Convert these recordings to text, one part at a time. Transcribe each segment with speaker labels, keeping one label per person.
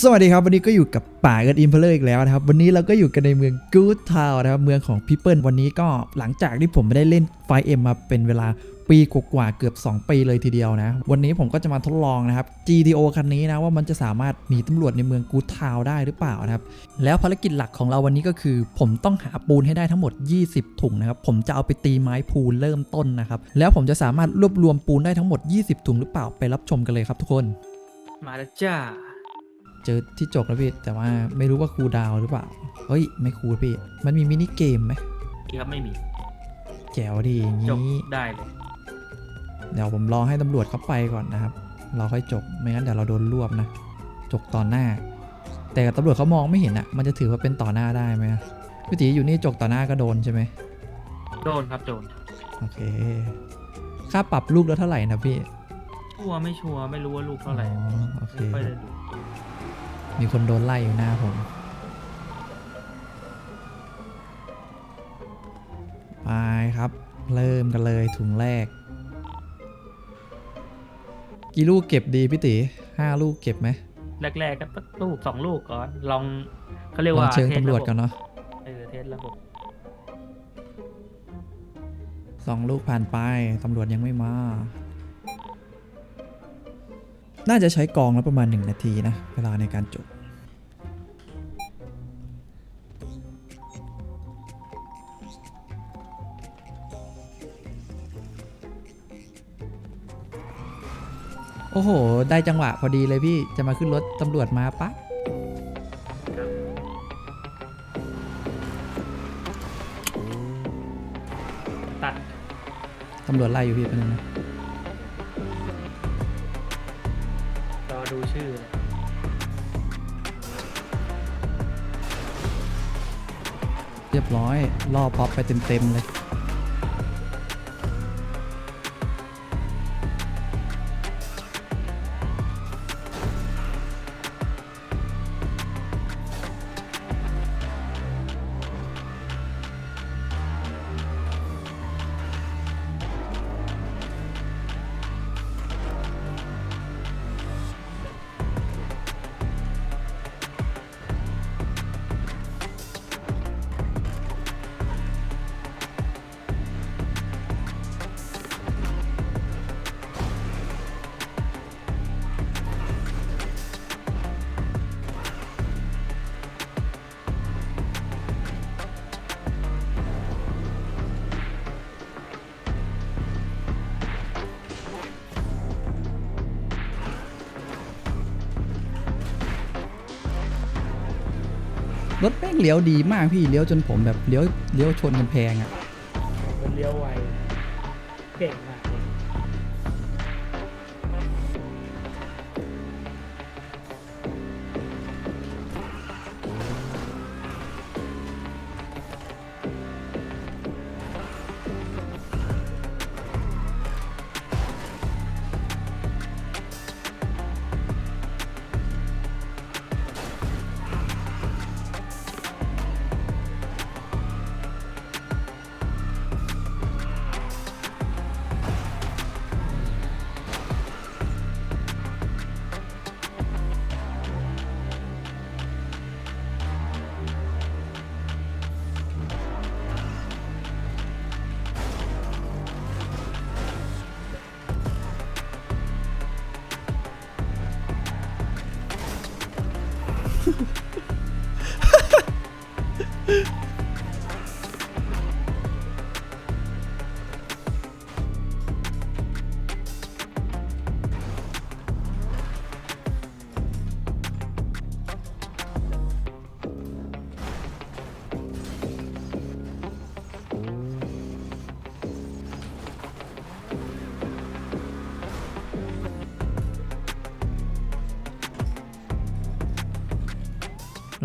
Speaker 1: สวัสดีครับ วันนี้ก็อยู่กับป่ากันอิมเพลอร์อีกแล้วนะครับ วันนี้เราก็อยู่กันในเมืองกู๊ดทาวนะครับ เมืองของพีเปิลวันนี้ก็หลังจากที่ผมไม่ได้เล่นไฟเอ็มมาเป็นเวลาปีกว่าๆเกือบ 2 ปีเลยทีเดียวนะ วันนี้ผมก็จะมาทดลองนะครับ GTO คันนี้นะว่ามันจะสามารถหนีตำรวจในเมืองกูดทาวได้หรือเปล่านะครับ แล้วภารกิจหลักของเราวันนี้ก็คือ ผมต้องหาปูนให้ได้ทั้งหมด 20 ถุงนะครับ ผมจะเอาไปตีไม้พูเริ่มต้นนะครับ แล้วผมจะสามารถรวบรวมปูนได้ทั้งหมด 20 ถุงหรือเปล่าไปรับชมกันเลยครับทุกคน
Speaker 2: มาแล้วจ้า
Speaker 1: เจอที่จกแล้วพี่ แต่ว่าไม่รู้ว่าครูลดาวน์หรือเปล่า เฮ้ย ไม่ครูลพี่ มันมีมินิเกมไหม
Speaker 2: อีครับไม่มี
Speaker 1: แจ๋วดีอย่าง
Speaker 2: จบ
Speaker 1: นี้
Speaker 2: ได้เลย
Speaker 1: เดี๋ยวผมรอให้ตำรวจเขาไปก่อนนะครับ เราค่อยจกไม่งั้นเดี๋ยวเราโดนรวบนะ จกต่อหน้า แต่ตำรวจเขามองไม่เห็นอะมันจะถือว่าเป็นต่อหน้าได้ไหมพี่ตีอยู่นี่จกต่อหน้าก็โดนใช่ไหม
Speaker 2: โดนครับโดน
Speaker 1: โอเค ค่าปรับลูกแล้วเท่าไหร่นะพี่
Speaker 2: ชัวร์ไม่ชัวร์ไม่รู้ว่าลูกเท่าไหร่
Speaker 1: อ๋อโอเค
Speaker 2: ไม่ค่อยได้ดู
Speaker 1: มีคนโดนไล่อยู่หน้าผม ไปครับ เริ่มกันเลยถุงแรก กี่ลูกเก็บดีพี่ติห้าลูกเก็บไหม
Speaker 2: แรกๆก็สักลูกสองลูกก่อน ลองเขาเรียก
Speaker 1: ลอ
Speaker 2: ว่าง
Speaker 1: เชิง
Speaker 2: ทส
Speaker 1: ตำรวจะ
Speaker 2: บบ
Speaker 1: กันเนาะ
Speaker 2: เออเทสระบบ
Speaker 1: สองลูกผ่านไปตำรวจยังไม่มา น่าจะใช้กองแล้วประมาณหนึ่งนาทีนะ เวลาในการจบโอ้โห ได้จังหวะพอดีเลยพี่ จะมาขึ้นรถตำรวจมาปะ
Speaker 2: ตัด
Speaker 1: ตำรวจไล่อยู่พี่เป็นงนะ
Speaker 2: อดูชื่อเลย
Speaker 1: เรียบร้อยล่อพ็อปไปเต็มๆเลย รถแม่งเลี้ยวดีมากพี่เลี้ยวจนผมแบบเลี้ยวเลี้ยวชนกำแพงอะ
Speaker 2: มันเลี้ยวไวเก่งมาก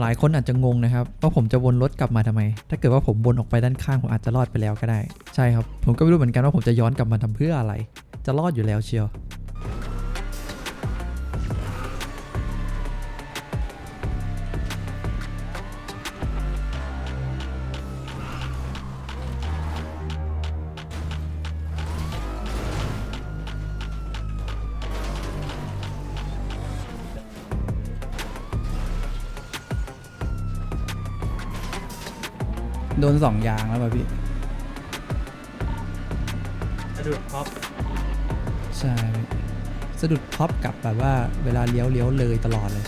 Speaker 1: หลายคนอาจจะงงนะครับว่าผมจะวนรถกลับมาทำไม ถ้าเกิดว่าผมวนออกไปด้านข้างผมอาจจะรอดไปแล้วก็ได้ ใช่ครับ ผมก็ไม่รู้เหมือนกันว่าผมจะย้อนกลับมาทำเพื่ออะไร จะรอดอยู่แล้วเชียว นสองยางแล้วป่ะพี่
Speaker 2: สะดุดพ็อป
Speaker 1: ใช่พี่สะดุดพ็อปกลับแบบว่าเวลาเลี้ยวเลี้ยวเลยตลอดเลย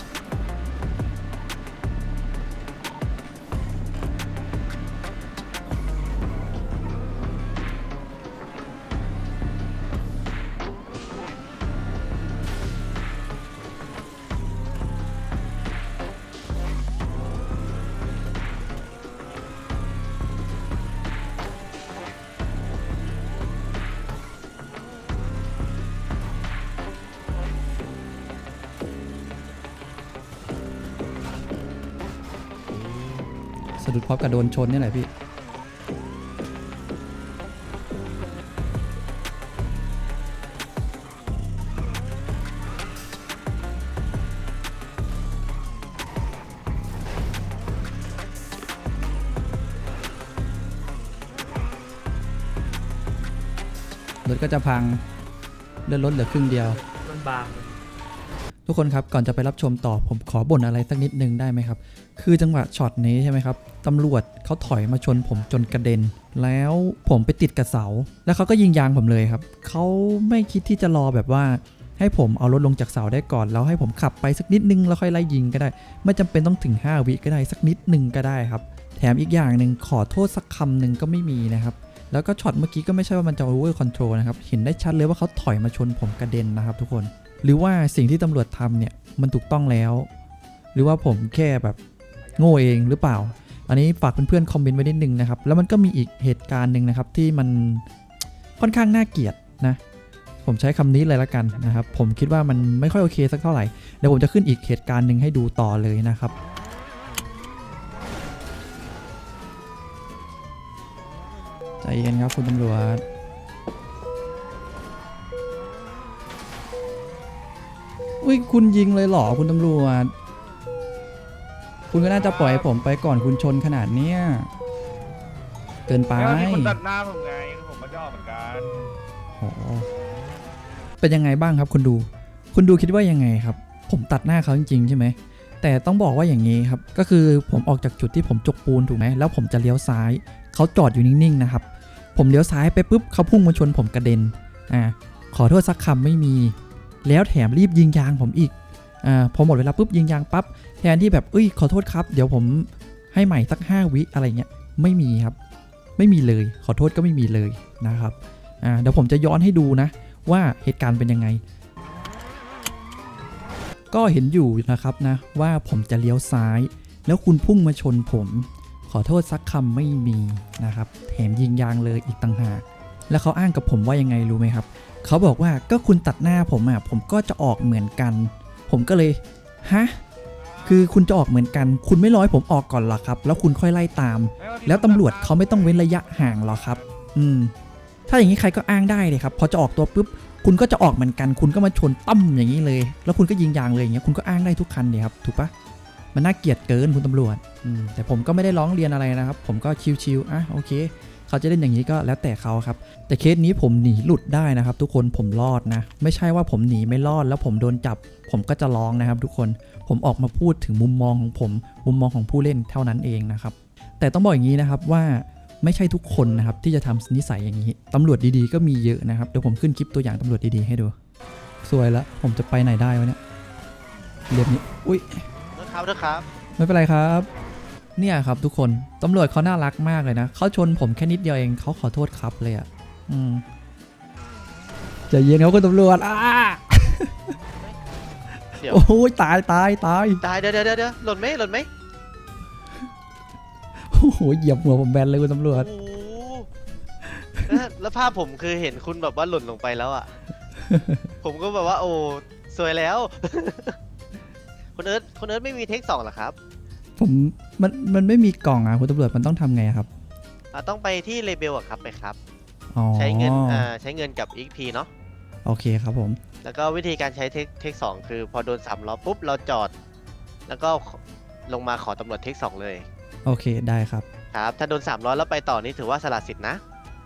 Speaker 1: สะกับโดนชนนี่แหละพี่รถก็จะพังเลื่อนรถเหลือครึ่งเดียว
Speaker 2: มันบาง
Speaker 1: ทุกคนครับก่อนจะไปรับชมต่อผมขอบ่นอะไรสักนิดนึงได้ไหมครับ คือจังหวะช็อตนี้ใช่ไหมครับตำรวจเขาถอยมาชนผมจนกระเด็น แล้วผมไปติดกับเสา แล้วเขาก็ยิงยางผมเลยครับเขาไม่คิดที่จะรอแบบว่า ให้ผมเอารถลงจากเสาได้ก่อน แล้วให้ผมขับไปสักนิดนึงแล้วค่อยไล่ยิงก็ได้ ไม่จำเป็นต้องถึง 5 วิก็ได้สักนิดนึงก็ได้ครับ แถมอีกอย่างหนึ่งขอโทษสักคำหนึ่งก็ไม่มีนะครับแล้วก็ช็อตเมื่อกี้ก็ไม่ใช่ว่ามันจะ over control นะครับ เห็นได้ชัดเลยว่าเขาถอยมาชนผมกระเด็นนะครับทุกคน หรือว่าสิ่งที่ตำรวจทำเนี่ยมันถูกต้องแล้ว หรือว่าผมแค่แบบโง่เองหรือเปล่า อันนี้ฝากเพื่อนๆคอมเมนต์ไว้นิดนึงนะครับ แล้วมันก็มีอีกเหตุการณ์หนึ่งนะครับที่มันค่อนข้างน่าเกลียดนะ ผมใช้คำนี้เลยละกันนะครับ ผมคิดว่ามันไม่ค่อยโอเคสักเท่าไหร่ เดี๋ยวผมจะขึ้นอีกเหตุการณ์หนึ่งให้ดูต่อเลยนะครับใจเย็นครับคุณตำรวจ อุ้ยคุณยิงเลยเหรอคุณตำรวจ คุณก็น่าจะปล่อยให้ผมไปก่อนคุณชนขนาดเนี้ยเกินไป
Speaker 3: แล้วที่คุณตัดหน้าผมไงผมก็ชอบเหมือนกัน
Speaker 1: โหเป็นยังไงบ้างครับคุณดู คุณดูคิดว่ายังไงครับ ผมตัดหน้าเขาจริงๆใช่ไหม แต่ต้องบอกว่าอย่างนี้ครับ ก็คือผมออกจากจุดที่ผมจกปูนถูกไหม แล้วผมจะเลี้ยวซ้าย เขาจอดอยู่นิ่งๆนะครับ ผมเลี้ยวซ้ายไปปุ๊บเขาพุ่งมาชนผมกระเด็น อ่า ขอโทษสักคำไม่มี แล้วแถมรีบยิงยางผมอีกอ่าพอหมดเวลาปุ๊บยิงยางปั๊บแทนที่แบบเอ้ยขอโทษครับ เดี๋ยวผมให้ใหม่สัก 5 วิอะไรเงี้ยไม่มีครับ ไม่มีเลยขอโทษก็ไม่มีเลยนะครับอ่าเดี๋ยวผมจะย้อนให้ดูนะ ว่าเหตุการณ์เป็นยังไง ก็เห็นอยู่นะครับนะว่าผมจะเลี้ยวซ้าย แล้วคุณพุ่งมาชนผม ขอโทษสักคำไม่มีนะครับ แถมยิงยางเลยอีกต่างหากแล้วเขาอ้างกับผมว่ายังไงรู้ไหมครับ เขาบอกว่าก็คุณตัดหน้าผมอะผมก็จะออกเหมือนกัน ผมก็เลยฮะคือคุณจะออกเหมือนกัน คุณไม่ร้อยผมออกก่อนหรอครับ แล้วคุณค่อยไล่ตาม แล้วตำรวจเขาไม่ต้องเว้นระยะห่างหรอครับ อืม ถ้าอย่างนี้ใครก็อ้างได้เลยครับ พอจะออกตัวปุ๊บ คุณก็จะออกเหมือนกัน คุณก็มาชนตั้มอย่างนี้เลย แล้วคุณก็ยิงยางเลยอย่างเงี้ย คุณก็อ้างได้ทุกคันเลยครับ ถูกปะมันน่าเกลียดเกินคุณตำรวจอืมแต่ผมก็ไม่ได้ร้องเรียนอะไรนะครับ ผมก็ชิวๆอะโอเค เขาจะเล่นอย่างนี้ก็แล้วแต่เขาครับ แต่เคสนี้ผมหนีหลุดได้นะครับ ทุกคนผมรอดนะ ไม่ใช่ว่าผมหนีไม่รอดแล้วผมโดนจับ ผมก็จะร้องนะครับ ทุกคนผมออกมาพูดถึงมุมมองของผม มุมมองของผู้เล่นเท่านั้นเองนะครับ แต่ต้องบอกอย่างนี้นะครับว่าไม่ใช่ทุกคนนะครับที่จะทำนิสัยอย่างนี้ตำรวจดีๆก็มีเยอะนะครับเดี๋ยวผมขึ้นคลิปตัวอย่างตำรวจดีๆให้ดู สวยแล้วผมจะไปไหนได้วะเนี่ยเรียบนี้อุ้ย
Speaker 4: รถครับรถครับ
Speaker 1: ไม่เป็นไรครับ เนี่ยครับทุกคนตำรวจเขาน่ารักมากเลยนะเขาชนผมแค่นิดเดียวเองเขาขอโทษครับเลยอะ่ะอืมใจเย็นครับคุณตำรวจอ้า
Speaker 4: เดี๋ยว
Speaker 1: โอ้ยตายตายตาย
Speaker 4: ตายเดี๋ยวเดี๋ยวเดี๋ยวหล่นไหมหล่นไหม
Speaker 1: โอ้โหเหยียบหัวผมแบนเลยคุณตำรวจ
Speaker 4: โอ้โหแล้วแล้วภาพผมคือเห็นคุณแบบว่าหล่นลงไปแล้วอะ ผมก็แบบว่าโอ้สวยแล้ว คุณเอิร์ธคุณเอิร์ธไม่มีเทคสองเหรอครับ
Speaker 1: ผมมันมันไม่มีกล่องอะคุณตำรวจมันต้องทำไงครับ
Speaker 4: อ่าต้องไปที่เลเบลอะครับไปครับ
Speaker 1: อ๋อ
Speaker 4: ใช้เงินอ่าใช้เงินกับ XP เนาะ
Speaker 1: โอเคครับผม
Speaker 4: แล้วก็วิธีการใช้เทคเทคสองคือ พอโดนสามล้อปุ๊บเราจอด แล้วก็ลงมาขอตำรวจเทคสองเลย
Speaker 1: โอเคได้ครับ
Speaker 4: ครับ ถ้าโดนสามล้อแล้วไปต่อนี่ถือว่าสละสิทธิ์นะ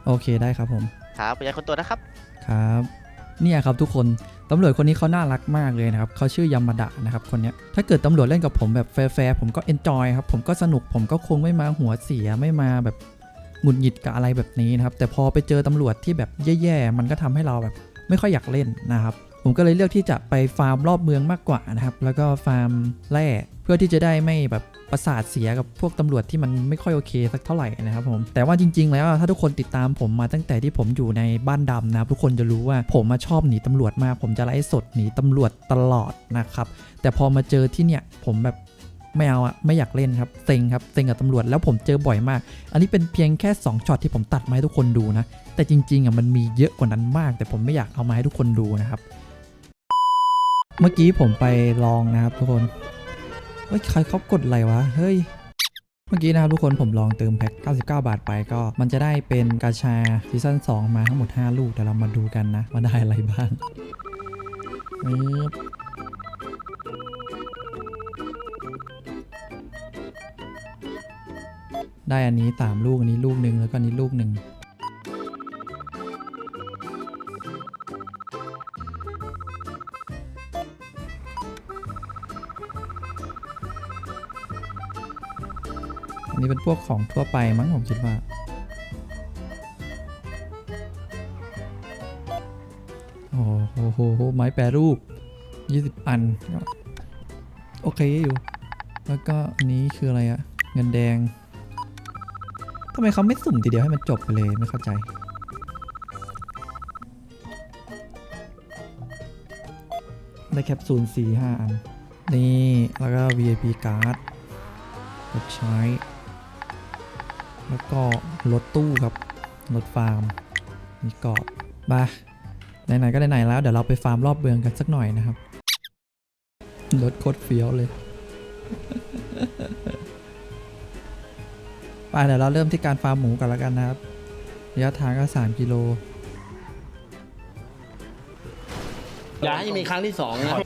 Speaker 1: โอเคได้ครับผม
Speaker 4: ครับประหยัดคนตัวนะครับ
Speaker 1: ครับ เนี่ยครับทุกคน ตำรวจคนนี้เขาน่ารักมากเลยนะครับเขาชื่อยามาดะนะครับคนนี้ถ้าเกิดตำรวจเล่นกับผมแบบแฟร์ๆผมก็เอนจอยครับผมก็สนุกผมก็คงไม่มาหัวเสียไม่มาแบบหงุดหงิดกับอะไรแบบนี้นะครับ แต่พอไปเจอตำรวจที่แบบแย่ๆมันก็ทำให้เราแบบไม่ค่อยอยากเล่นนะครับ ผมก็เลยเลือกที่จะไปฟาร์มรอบเมืองมากกว่านะครับ แล้วก็ฟาร์มแร่เพื่อที่จะได้ไม่แบบ ประสาทเสียกับพวกตำรวจที่มันไม่ค่อยโอเคสักเท่าไหร่นะครับผมแต่ว่าจริง ๆ แล้วถ้าทุกคนติดตามผมมาตั้งแต่ที่ผมอยู่ในบ้านดำนะครับทุกคนจะรู้ว่าผมมาชอบหนีตำรวจมาก ผมจะไล่สดหนีตำรวจตลอดนะครับแต่พอมาเจอที่เนี่ยผมแบบไม่เอาอะไม่อยากเล่นครับเซ็งครับเซ็งกับตำรวจแล้วผมเจอบ่อยมาก อันนี้เป็นเพียงแค่ 2ช็อตที่ผมตัดมาให้ทุกคนดูนะ แต่จริงๆอะมันมีเยอะกว่านั้นมาก แต่ผมไม่อยากเอามาให้ทุกคนดูนะครับ เมื่อกี้ผมไปลองนะครับทุกคน เฮ้ยใครเขากดอะไรวะ เฮ้ย เมื่อกี้นะครับทุกคนผมลองเติมแพ็ค99 บาทไปก็ มันจะได้เป็นกาชาซีซั่น2 มาทั้งหมด 5 ลูกเดี๋ยวเรามาดูกันนะว่าได้อะไรบ้างได้อันนี้ 3 ลูก อันนี้ลูกหนึ่งแล้วก็อันนี้ลูกหนึ่ง นนี้เป็นพวกของทั่วไปมั้งผมคิดว่า โอ้โหโหโห ไม้แปรรูป 20 อัน โอเคอยู่ แล้วก็อันนี้คืออะไรอะเงินแดงทำไมเขาไม่สุ่มทีเดียวให้มันจบไปเลยไม่เข้าใจได้แคปซูล4 5 อัน นี่ แล้วก็ VIP card รถใช้ แล้วก็รถตู้ครับรถฟาร์มมีเกรอบาไหนๆก็ไหนๆแล้วเดี๋ยวเราไปฟาร์มรอบเมืองกันสักหน่อยนะครับรถโคตรเฟี้ยวเลยไปเดี๋ยวเราเริ่มที่การฟาร์มหมูกันแล้วกันนะครับระยะทางก็ 3 กิโล
Speaker 5: อย่าให้มีครั้งที่สองนะ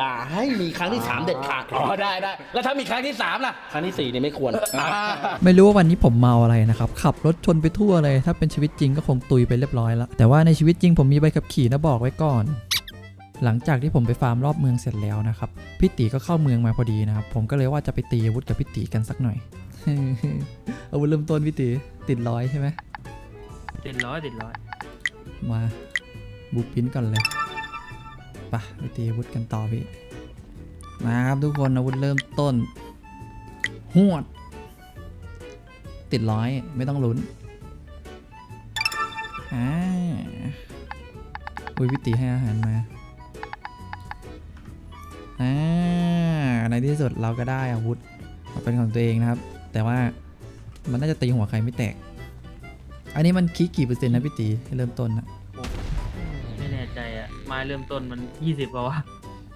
Speaker 5: อย่าให้มีครั้งที่สามเด็ดขาด
Speaker 6: อ๋อได้ได้แล้วถ้ามีครั้งที่สามล่ะ
Speaker 5: ครั้งที่สี่เนี่ยไม่ควร
Speaker 1: ไม่รู้ว่าวันนี้ผมเมาอะไรนะครับ ขับรถชนไปทั่วเลย ถ้าเป็นชีวิตจริงก็คงตุยไปเรียบร้อยแล้ว แต่ว่าในชีวิตจริงผมมีใบขับขี่นะบอกไว้ก่อน หลังจากที่ผมไปฟาร์มรอบเมืองเสร็จแล้วนะครับพี่ตีก็เข้าเมืองมาพอดีนะครับ ผมก็เลยว่าจะไปตีอาวุธกับพี่ตีกันสักหน่อยอาวุธเริ่มต้นพี่ตีติดร้อยใช่ไหม
Speaker 2: ติดร้อยติดร้อย
Speaker 1: มาบูปินก่อนเลยไปะไปตีอาวุธกันต่อพี่ มาครับทุกคนอาวุธเริ่มต้นหวด ติดร้อยไม่ต้องลุ้นอ่าอุ้ยพี่ตีให้อาหารมาอ่าในที่สุดเราก็ได้อาวุธเป็นของตัวเองนะครับ แต่ว่ามันน่าจะตีหัวใครไม่แตก อันนี้มันคิดกี่เปอร์เซ็นต์นะพี่ตีให้เริ่มต้นนะ
Speaker 2: เริ่มต้นมันยี่สิบป่าวะ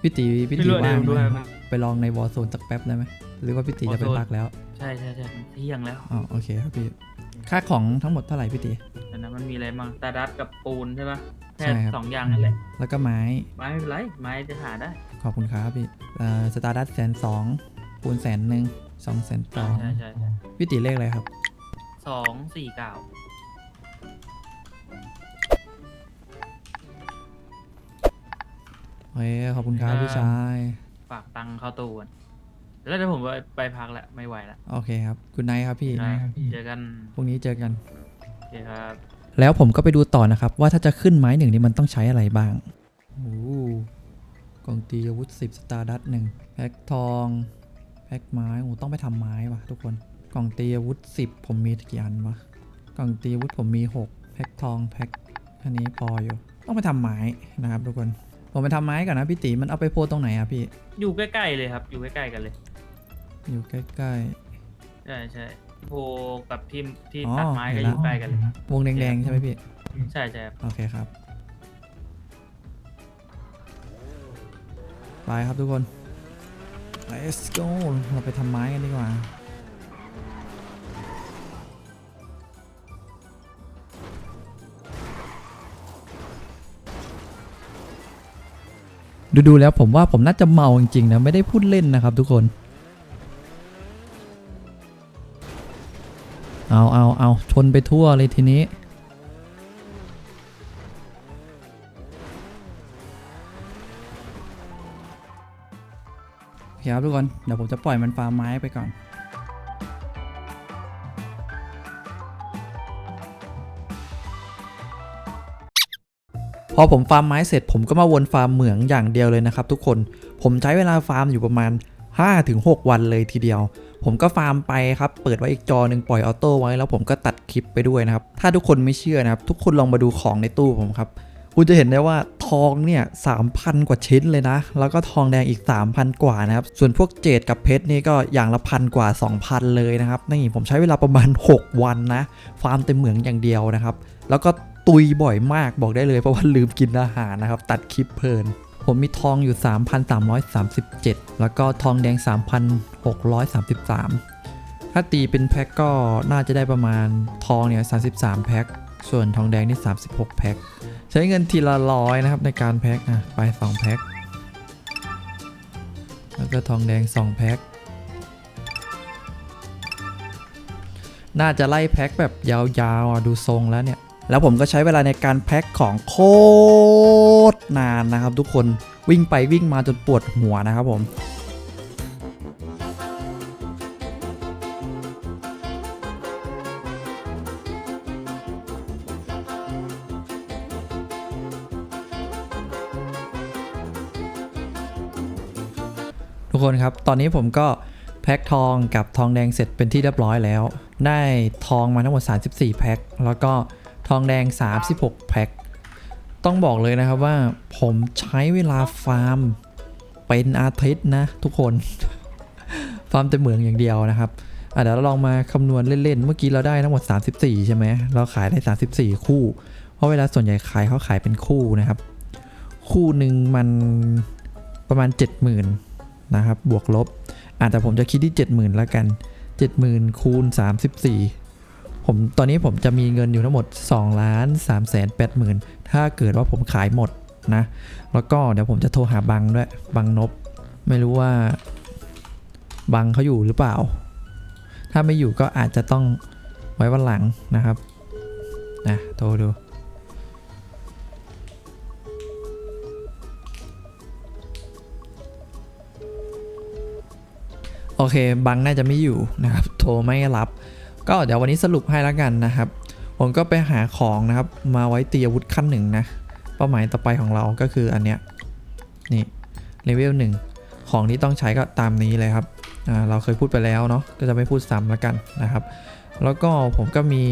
Speaker 1: พี่ตีพี่
Speaker 2: ไม่
Speaker 1: ตี
Speaker 2: รู้
Speaker 1: ว่าง
Speaker 2: เดี๋ยวดู
Speaker 1: ไหม
Speaker 2: ให้มัน
Speaker 1: ไปลองในวอ r z โซนสักแป๊บได้ไหมหรือว่าพี่ตีจะไป
Speaker 2: Warzone
Speaker 1: พักแล้ว
Speaker 2: ใช่ใช่ใช่มันเที่ยงแล้ว
Speaker 1: อ๋อโอเคครับพี่ค่าของทั้งหมดเท่าไหร่พี่ตี
Speaker 2: แต่นะมันมีอะไรบ้างตาดัดกับปูนใช่ปะแค่
Speaker 1: ใช่ครับ
Speaker 2: สองอย่างนั่นแหละ
Speaker 1: แล้วก็ไม้
Speaker 2: ไม้ไม่เป็นไรไม้จะหาได้
Speaker 1: ขอบคุณครับพี่เอ่อสตาร์ดัตแสนสองปูนแสนหนึ่งสองแสนส
Speaker 2: ใช่
Speaker 1: อง
Speaker 2: ใช่ใช่ใช่
Speaker 1: พี่ตีเลขอะไรครับ
Speaker 2: สองสี่เก้า
Speaker 1: เฮ้ยขอบคุณครับพี่ชาย
Speaker 2: ฝากตังค์เข้าตู้ก่อนแล้วเดี๋ยวผมไปไปพักแล้วไม่ไหวแล้ว
Speaker 1: โอเคครับคุณไนท์ครับพี่
Speaker 2: เจอกัน
Speaker 1: พรุ่งนี้เจอกัน
Speaker 2: โอเคครับ
Speaker 1: แล้วผมก็ไปดูต่อนะครับ ว่าถ้าจะขึ้นไม้หนึ่งนี่มันต้องใช้อะไรบ้างโอ้โหกล่องตีอาวุธสิบสตาร์ดัตหนึ่งแพ็คทองแพ็คไม้โอ้ต้องไปทำไม้ว่ะทุกคนกล่องตีอาวุธสิบผมมีกี่อันวะกล่องตีอาวุธผมมีหกแพ็คทองแพ็คอันนี้พออยู่ ต้องไปทำไม้นะครับทุกคน ผมไปทำไม้ก่อนนะพี่ตีมันเอาไปโพสตรงไหนอะพี่
Speaker 2: อยู่ใกล้ๆเลยครับ อยู่ใกล้ๆกันเลย
Speaker 1: อยู่ใกล้
Speaker 2: ใช่ใช่โพกับที่ที่
Speaker 1: อ๋อ
Speaker 2: ตัดไม้ก็
Speaker 1: เห็
Speaker 2: อน
Speaker 1: ละ
Speaker 2: ยู่ใกล้กันเลย
Speaker 1: ๆ วงแดงๆ ใช่ไหมพี่
Speaker 2: ใช่ใช่ครับ
Speaker 1: โอเคครับ ไปครับทุกคน let's go เราไปทำไม้กันดีกว่า ดูๆแล้วผมว่าผมน่าจะเมาจริงๆนะ ไม่ได้พูดเล่นนะครับทุกคน เอาเอาเอาชนไปทั่วเลยทีนี้ ครับทุกคน เดี๋ยวผมจะปล่อยมันฟาร์มไม้ไปก่อน พอผมฟาร์มไม้เสร็จผมก็มาวนฟาร์มเหมืองอย่างเดียวเลยนะครับทุกคน ผมใช้เวลาฟาร์มอยู่ประมาณ 5-6 วันเลยทีเดียว ผมก็ฟาร์มไปครับ เปิดไว้อีกจอหนึ่งปล่อยออโต้ไว้แล้วผมก็ตัดคลิปไปด้วยนะครับ ถ้าทุกคนไม่เชื่อนะครับ ทุกคนลองมาดูของในตู้ผมครับ คุณจะเห็นได้ว่าทองเนี่ย3,000กว่าชิ้นเลยนะ แล้วก็ทองแดงอีก 3,000 กว่านะครับ ส่วนพวกเจดกับเพชรนี่ก็อย่างละพันกว่า 2,000 เลยนะครับ นี่ผมใช้เวลาประมาณ 6 วันนะ ฟาร์มเต็มเหมืองอย่างเดียวนะครับ แล้วก็ ตุยบ่อยมากบอกได้เลยเพราะว่าลืมกินอาหารนะครับ ตัดคลิปเพลิน ผมมีทองอยู่ 3,337 แล้วก็ทองแดง 3,633 ถ้าตีเป็นแพ็คก็น่าจะได้ประมาณทองเนี่ย33 แพ็ค ส่วนทองแดงนี่ 36 แพ็ค ใช้เงินทีละร้อยนะครับในการแพ็คอะไป 2 แพ็ค แล้วก็ทองแดง 2 แพ็คน่าจะไล่แพ็คแบบยาวๆดูทรงแล้วเนี่ย แล้วผมก็ใช้เวลาในการแพ็คของโคตรนานนะครับ ทุกคนวิ่งไปวิ่งมาจนปวดหัวนะครับผมทุกคนครับ ตอนนี้ผมก็แพ็คทองกับทองแดงเสร็จเป็นที่เรียบร้อยแล้ว ได้ทองมาทั้งหมด 34 แพ็ค แล้วก็ ทองแดง 36 แพ็ค ต้องบอกเลยนะครับว่าผมใช้เวลาฟาร์ม เป็นอาทิตย์นะทุกคน ฟาร์มแต่เหมืองอย่างเดียวนะครับอะเดี๋ยวเราลองมาคำนวณเล่น ๆ เมื่อกี้เราได้ทั้งหมด 34 ใช่ไหม เราขายได้ 34 คู่ เพราะเวลาส่วนใหญ่ขายเขาขายเป็นคู่นะครับ คู่หนึ่งมันประมาณ 70,000 นะครับ บวกลบอาจจะผมจะคิดที่ 70,000 แล้วกัน 70,000คูณ34 ผมตอนนี้ผมจะมีเงินอยู่ทั้งหมด2ล้าน3แสน8หมื่นถ้าเกิดว่าผมขายหมดนะ แล้วก็เดี๋ยวผมจะโทรหาบังด้วย บังนบ ไม่รู้ว่า บังเขาอยู่หรือเปล่า ถ้าไม่อยู่ก็อาจจะต้องไว้วันหลังนะครับนะโทรดูโอเคบังน่าจะไม่อยู่นะครับ โทรไม่รับ ก็เดี๋ยววันนี้สรุปให้แล้วกันนะครับ ผมก็ไปหาของนะครับ มาไว้ตีอาวุธขั้นหนึ่งนะ เป้าหมายต่อไปของเราก็คืออันเนี้ย นี่เลเวลหนึ่งของที่ต้องใช้ก็ตามนี้เลยครับเราเคยพูดไปแล้วเนาะ ก็จะไม่พูดซ้ำแล้วกันนะครับ แล้วก็ผมก็มี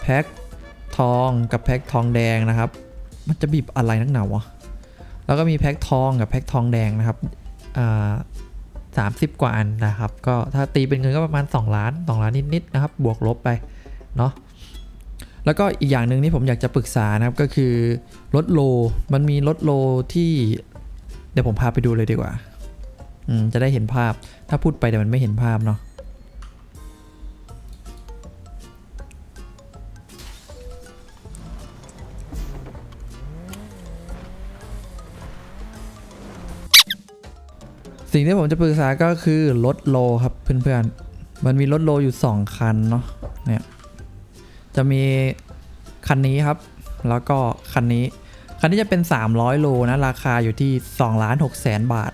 Speaker 1: แพ็คทองกับแพ็คทองแดงนะครับ มันจะบีบอะไรนักหนาวะแล้วก็มีแพ็คทองกับแพ็คทองแดงนะครับอ่า 30 กว่าอันนะครับ ก็ถ้าตีเป็นเงินก็ประมาณ 2 ล้าน 2 ล้านนิดๆนะครับ บวกลบไปเนาะแล้วก็อีกอย่างหนึ่งที่ผมอยากจะปรึกษานะครับก็คือรถโลมันมีรถโลที่ เดี๋ยวผมพาไปดูเลยดีกว่าอืมจะได้เห็นภาพถ้าพูดไปเดี๋ยวมันไม่เห็นภาพเนาะ สิ่งที่ผมจะปรึกษาก็คือรถโลครับเพื่อนๆ มันมีรถโลอยู่ 2 คันเนาะเนี่ยจะมีคันนี้ครับ แล้วก็คันนี้ คันนี้จะเป็น 300 โลนะ ราคาอยู่ที่2ล้าน6แสนบาท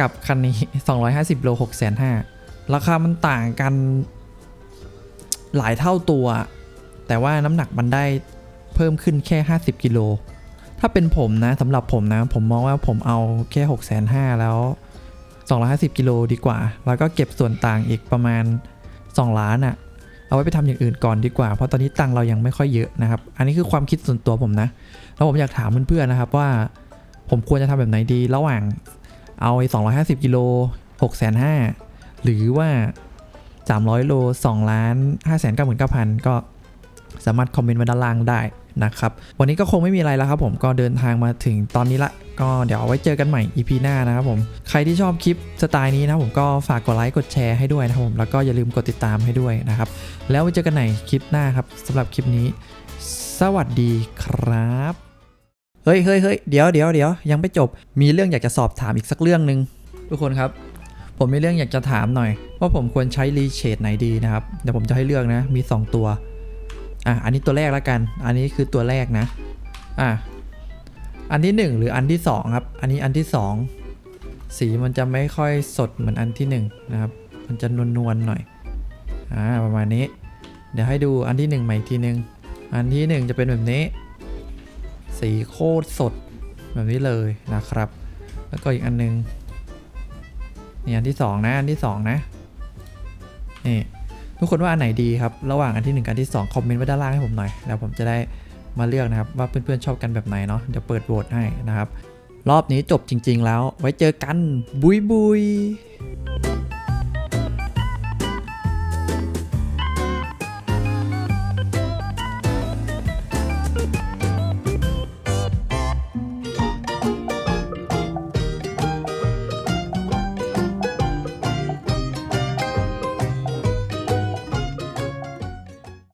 Speaker 1: กับคันนี้ 250 โล6แสน5ราคามันต่างกันหลายเท่าตัว แต่ว่าน้ำหนักมันได้เพิ่มขึ้นแค่ 50 กิโล ถ้าเป็นผมนะสำหรับผมนะ ผมมองว่าผมเอาแค่6 5 0 0 0แล้ว 250 กิโลดีกว่า แล้วก็เก็บส่วนต่างอีกประมาณ 2 ล้านอะ่ะ เอาไว้ไปทำอย่างอื่นก่อนดีกว่า เพราะตอนนี้ตังเรายังไม่ค่อยเยอะนะครับ อันนี้คือความคิดส่วนตัวผมนะ แล้วผมอยากถามเพื่อนๆนะครับว่า ผมควรจะทำแบบไหนดี ระหว่างเอาไอ้250 กิโล6 5 0 0 0หรือว่า 300 โล2ล้าน5 9 9 0 0 0 ก็สามารถคอมเมนต์ไว้ด้านล่างได้ นะครับ วันนี้ก็คงไม่มีอะไรแล้วครับผมก็เดินทางมาถึงตอนนี้ละ ก็เดี๋ยวไว้เจอกันใหม่ EP หน้านะครับผมใครที่ชอบคลิปสไตล์นี้นะผมก็ฝากกดไลค์กดแชร์ให้ด้วยนะครับผมแล้วก็อย่าลืมกดติดตามให้ด้วยนะครับ แล้วไว้เจอกันใหม่คลิปหน้าครับสำหรับคลิปนี้ สวัสดีครับเฮ้ยเฮ้ยเฮ้ยเดี๋ยวเดี๋ยวเดี๋ยวยังไม่จบ มีเรื่องอยากจะสอบถามอีกสักเรื่องหนึ่งทุกคนครับ ผมมีเรื่องอยากจะถามหน่อย ว่าผมควรใช้รีเชดไหนดีนะครับเดี๋ยวผมจะให้เลือกนะ มี 2 ตัว อะอันนี้ตัวแรกแล้วกัน อันนี้คือตัวแรกนะ อะอันที่ 1 หรืออันที่ 2 ครับ อันนี้อันที่ 2 สีมันจะไม่ค่อยสดเหมือนอันที่ 1 นะครับ มันจะนวลๆหน่อย อ่า ประมาณนี้ เดี๋ยวให้ดูอันที่ 1 ใหม่อีกทีนึง อันที่ 1 จะเป็นแบบนี้ สีโคตรสดแบบนี้เลยนะครับ แล้วก็อีกอันนึงนี่อันที่สองนะ อันที่สองนะ นี่ ทุกคนว่าอันไหนดีครับ ระหว่างอันที่หนึ่งกับอันที่สองคอมเมนต์ไว้ด้านล่างให้ผมหน่อย แล้วผมจะได้มาเลือกนะครับ ว่าเพื่อนๆชอบกันแบบไหนเนาะเดี๋ยวเปิดโหวตให้นะครับ รอบนี้จบจริง ๆ แล้วไว้เจอกันบุยบุย